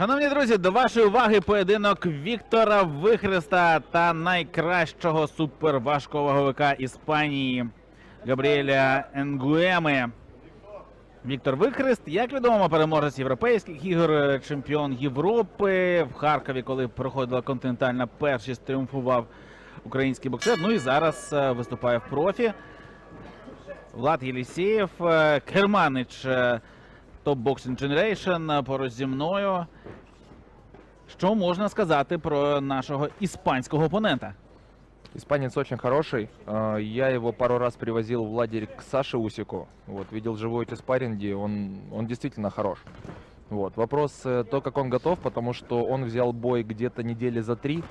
Шановні друзі, до вашої уваги поєдинок Віктора Вихреста та найкращого суперважковаговика Іспанії Габріеля Енгуеми. Віктор Вихрест, як відомо, переможець європейських ігор, чемпіон Європи в Харкові, коли проходила континентальна першість, тріумфував український боксер. Ну і зараз е, виступає в профі. Влад Єлісєєв, е, Керманич е, Top Boxing Generation поруч зі мною. Що можна сказати про нашого іспанського опонента? Испанец очень хороший. Я его пару раз привозил в лагерь к Саше Усику. Вот, видел живой эти спарринги, он, он действительно хорош. Вот. Вопрос э, то, как он готов, потому что он взял бой где-то недели за три.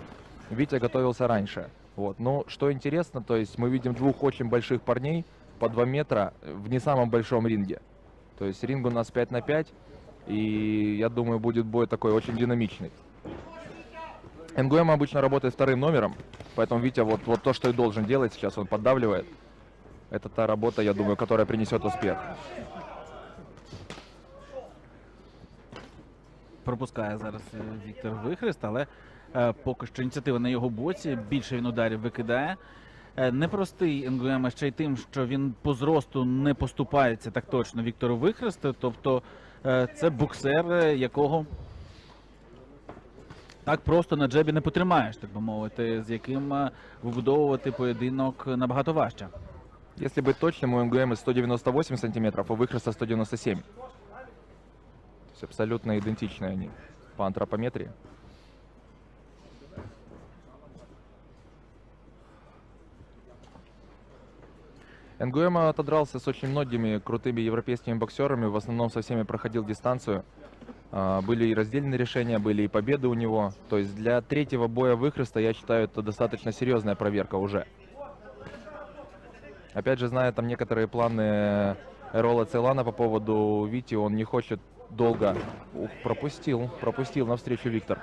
Витя готовился раньше. Вот. Но что интересно, то есть мы видим двух очень больших парней по 2 метра в не самом большом ринге. То есть ринг у нас 5 на 5, и я думаю, будет бой такой очень динамичный. НГМ обычно работает вторым номером, поэтому Витя вот, вот то, что и должен делать сейчас, он поддавливает. Это та работа, я думаю, которая принесет успех. Пропускає зараз е, Віктор Вихрест, але е, поки що ініціатива на його боці. Більше він ударів викидає. Е, непростий НГМ ще й тим, що він по зросту не поступається так точно Віктору Вихресту. Тобто е, це боксер, е, якого так просто на джебі не потримаєш, так би мовити, з яким е, вибудовувати поєдинок набагато важче. Если быть точным, у МГМ 198 сантиметров, а у Выхреста 197. То есть абсолютно идентичные они по антропометрии. НГМ отодрался с очень многими крутыми европейскими боксерами, в основном со всеми проходил дистанцию. А, Были и раздельные решения, были и победы у него. То есть для третьего боя Выхреста, я считаю, это достаточно серьезная проверка уже. Опять же, зная там некоторые планы Эрола Цейлана по поводу Вити, он не хочет долго... Ух, пропустил, пропустил навстречу Виктор.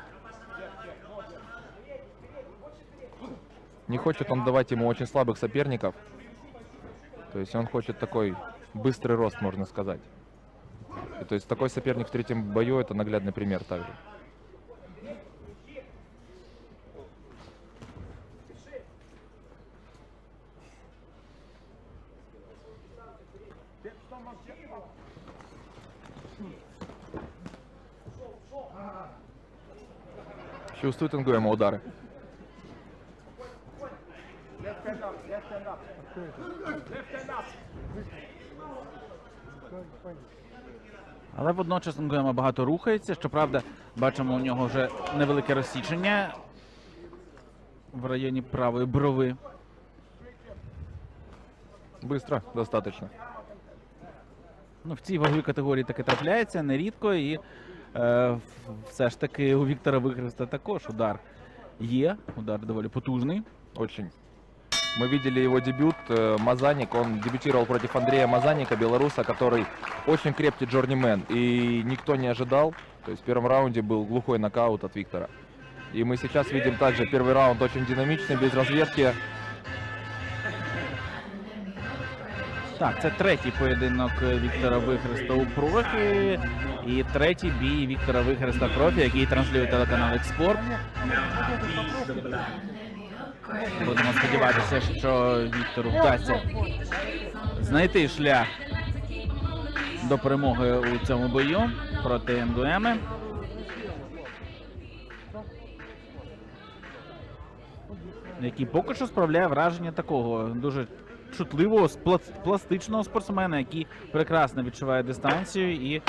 Не хочет он давать ему очень слабых соперников. То есть он хочет такой быстрый рост, можно сказать. И то есть такой соперник в третьем бою это наглядный пример также. Чувствует НГМ удары. Але водночас Нгуема багато рухається. Щоправда, бачимо у нього вже невелике розсічення в районі правої брови. Быстро, достаточно. Ну, в цій ваговій категорії таке трапляється нерідко, і е, все ж таки у Віктора Вихреста також удар є. Удар доволі потужний. Очень. Мы видели его дебют. э, Мазаник, он дебютировал против Андрея Мазаника, белоруса, который очень крепкий джорнимен. И никто не ожидал. То есть в первом раунде был глухой нокаут от Виктора. И мы сейчас видим также первый раунд очень динамичный, без разведки. Так, це третій поєдинок е, Віктора Вихреста у профі. І третій бій Віктора Вихреста в профі, який транслює телеканал Експорт. Будемо сподіватися, що Віктору вдасться знайти шлях до перемоги у цьому бою проти МДМ. Який поки що справляє враження такого дуже чутливого, пластичного спортсмена, який прекрасно відчуває дистанцію і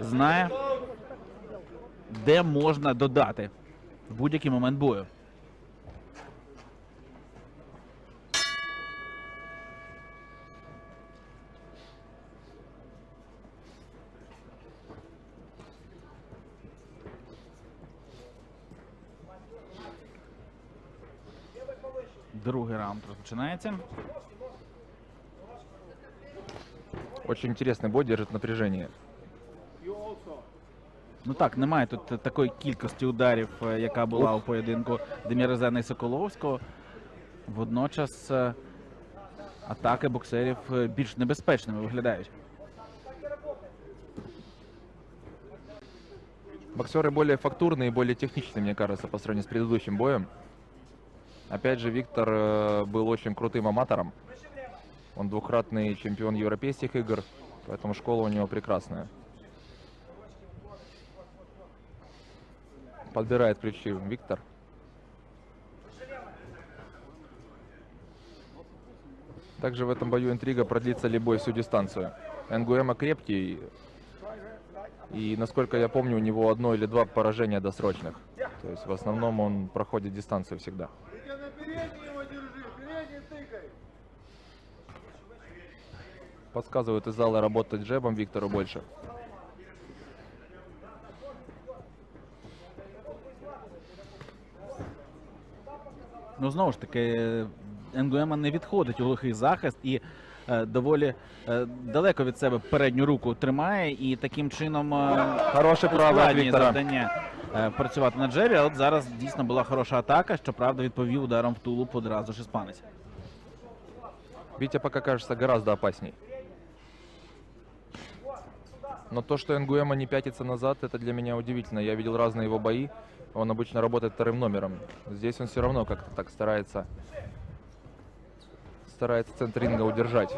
знає, де можна додати в будь-який момент бою. Другий раунд розпочинається. Очень интересный бой, держит напряжение. Ну так, немає тут такої кількості ударів, е, яка була у поєдинку Демірезена і Соколовського. Водночас е, атаки боксерів е, більш небезпечними виглядають. Боксеры более фактурные и более техничные, мне кажется, по сравнению с предыдущим боем. Опять же, Виктор э, был очень крутым аматором. Он двукратный чемпион европейских игр, поэтому школа у него прекрасная. Подбирает ключи Виктор. Также в этом бою интрига продлится ли бой всю дистанцию. Нгуэма крепкий, и, насколько я помню, у него одно или два поражения досрочных. То есть в основном он проходит дистанцию всегда. Ты на передний его держи, передний тыкай. Подсказывают из зала работать джебом Виктору больше. Ну, знову ж таки, Енгуема не відходить у глухий захист і е, доволі е, далеко від себе передню руку тримає, і таким чином е, Хороший правий від ускладнює Віктора. завдання е, працювати на джебі. А от зараз дійсно була хороша атака, щоправда, відповів ударом в тулуб одразу ж іспанець. Витя пока кажется гораздо опасней. Но то, что Нгуэма не пятится назад, это для меня удивительно. Я видел разные его бои. Он обычно работает вторым номером. Здесь он все равно как-то так старается старается центр ринга удержать.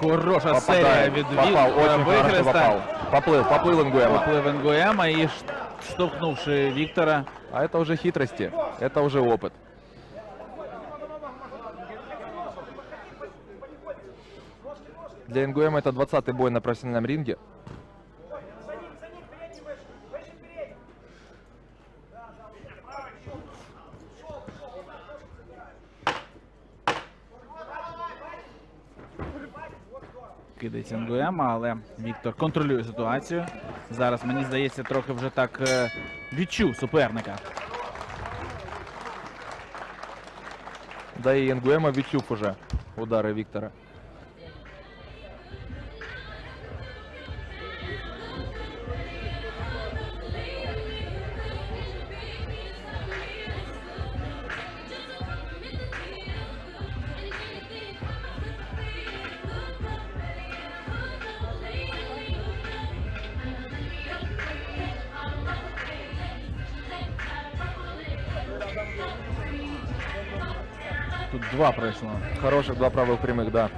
Хороша серія Попадает. від Попал, Ві- очень хорошо Вихреста. попал. Поплыл, поплыл Нгуэма. Поплив Енгуема і ш- штовхнувши Віктора. А это уже хитрости, это уже опыт. Для Нгуэма это 20-й бой на профессиональном ринге. Кидається Нгуема, але Віктор контролює ситуацію. Зараз, мені здається, трохи вже так е, відчув суперника. Да і Нгуема відчув уже удари Виктора. два пройшло. Хороших два правых прямых, да.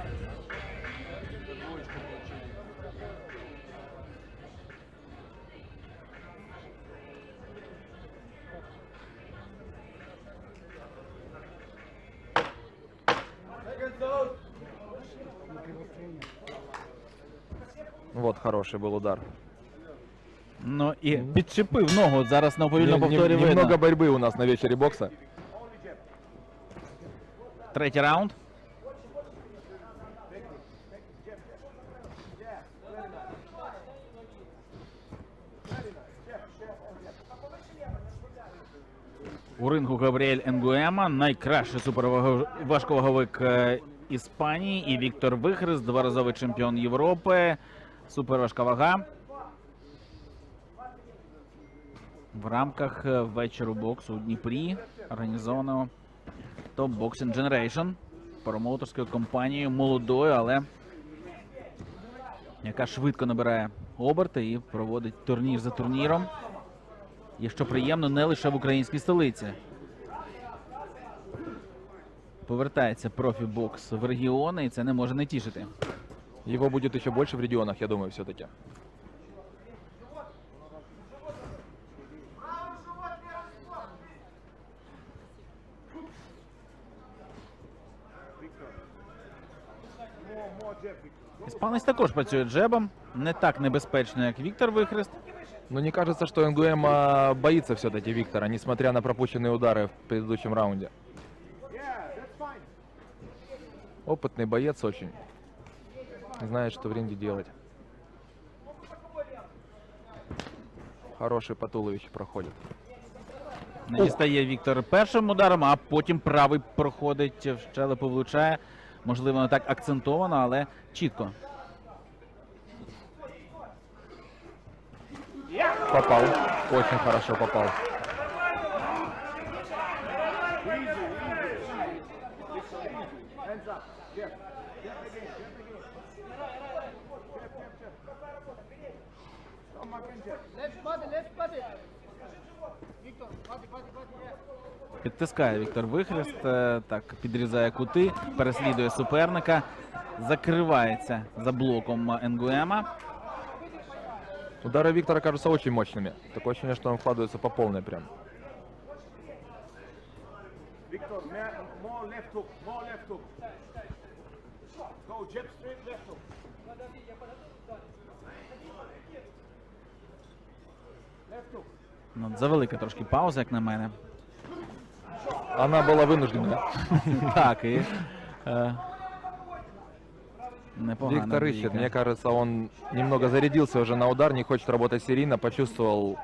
Вот хороший был удар. Ну і підчепив ногу. От Зараз на повільно Не- не- повторі видно. немного борьбы у нас на вечере бокса. Третій раунд. У рингу Габріель Енгуема, найкращий суперважковаговик е, Іспанії, і Віктор Вихрест, дворазовий чемпіон Європи, суперважка вага. В рамках е, вечору боксу у Дніпрі організованого Top Boxing Generation промоутерською компанією молодою, але яка швидко набирає оберти і проводить турнір за турніром. І що приємно, не лише в українській столиці. Повертається профі-бокс в регіони, і це не може не тішити. Его будет еще больше в регионах, я думаю, все-таки. Іспанець також працює джебом, не так небезпечно, як Віктор Вихрест. Но не кажется, что Нгуэма боится все-таки Виктора, несмотря на пропущенные удары в предыдущем раунде. Опытный боец очень. Знает, что в ринге делать. Хороший по туловищу проходит. Не дістає Віктор першим ударом, а потім правий проходить в щелепу влучає. Можливо, не так акцентовано, але чітко. Попал. Очень хорошо попал. Left Підтискає Віктор Вихрест, е, так підрізає кути, переслідує суперника, закривається за блоком Енгуема. Удары Виктора кажутся очень мощными. Такое ощущение, что он вкладывается по полной прям. Victor, more, more left hook, more left hook. Go, jab straight left hook. Left hook. Ну, завелика трошки пауза, як на мене. Она была вынуждена. Так, і. Е, непогана Виктор ищет. бійка. Мне кажется, он немного зарядился уже на удар, не хочет работать серийно, почувствовал,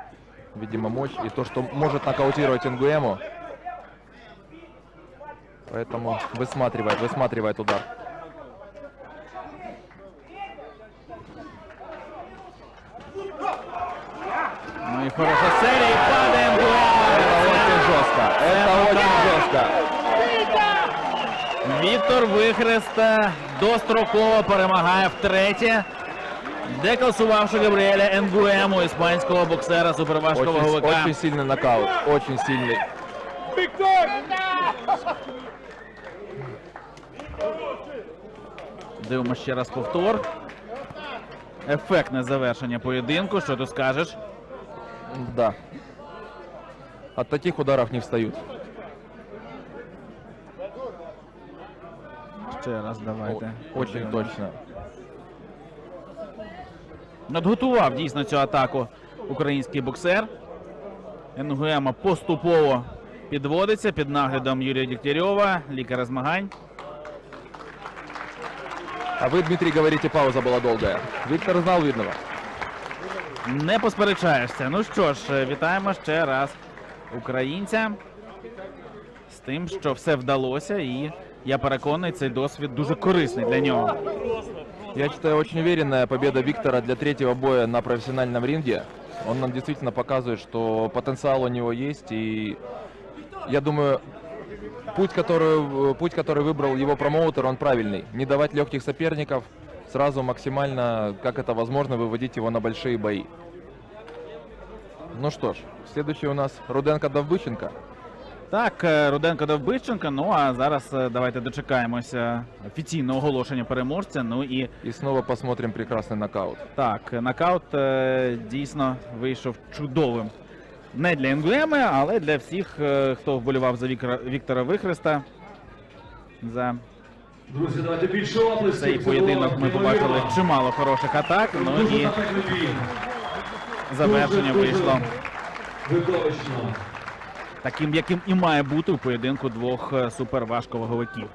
видимо, мощь и то, что может нокаутировать Ингуэму. Поэтому высматривает, высматривает удар. Ну і хороша серія, і падає Это Енгуема. очень жестко. Это очень жестко. Віктор Вихрест е, достроково перемагає втретє, декласувавши Габріеля Енгуему, іспанського боксера суперважкого Очень, ВК. очень сильный нокаут. Очень сильный. Дивимося ще раз повтор. Ефектне завершення поєдинку. Що ти скажеш? Да. От таких ударов не встают. Ще раз давайте. О- Очень подивимось. точно. Надготував дійсно цю атаку український боксер. Енгуема поступово підводиться під наглядом Юрія Дігтярьова, лікаря змагань. А вы, Дмитрий, говорите, пауза была долгая. Виктор знал видного. Не посперечаєшся. Ну що ж, вітаємо ще раз українця з тим, що все вдалося, і я переконаний, цей досвід дуже корисний для нього. Я считаю, очень уверенная победа Виктора для третьего боя на профессиональном ринге. Он нам действительно показывает, что потенциал у него есть. И я думаю, путь который, путь, который выбрал его промоутер, он правильный. Не давать легких соперников, сразу максимально, как это возможно, выводить его на большие бои. Ну что ж, следующий у нас Руденко Довбыченко. Так, е, Руденко Довбищенко. Ну а зараз е, давайте дочекаємося офіційного оголошення переможця. Ну і И снова посмотрим прекрасный нокаут. так, нокаут е, дійсно вийшов чудовим. Не для Енгуеми, але для всіх, е, хто вболівав за Вікра- Віктора Вихреста. За Друзі, давайте більше оплесків. цей поєдинок ми побачили чимало хороших атак. Ну і. Завершення вийшло таким, яким і має бути у поєдинку двох е, суперважковаговиків.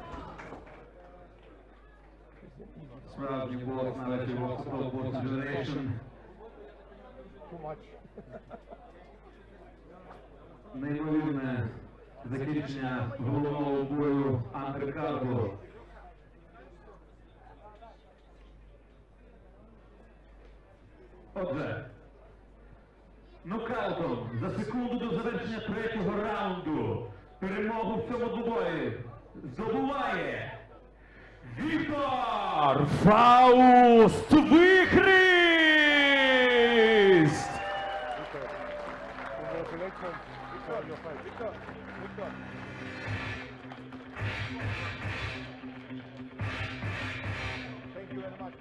Справжній бокс на лефі Box Generation. Неймовірне закінчення головного бою андеркарду. Отже, нокаутом за секунду до завершення третього раунду перемогу в цьому двобої здобуває Віктор Фауст Вихрист! Fight. Victor, Victor.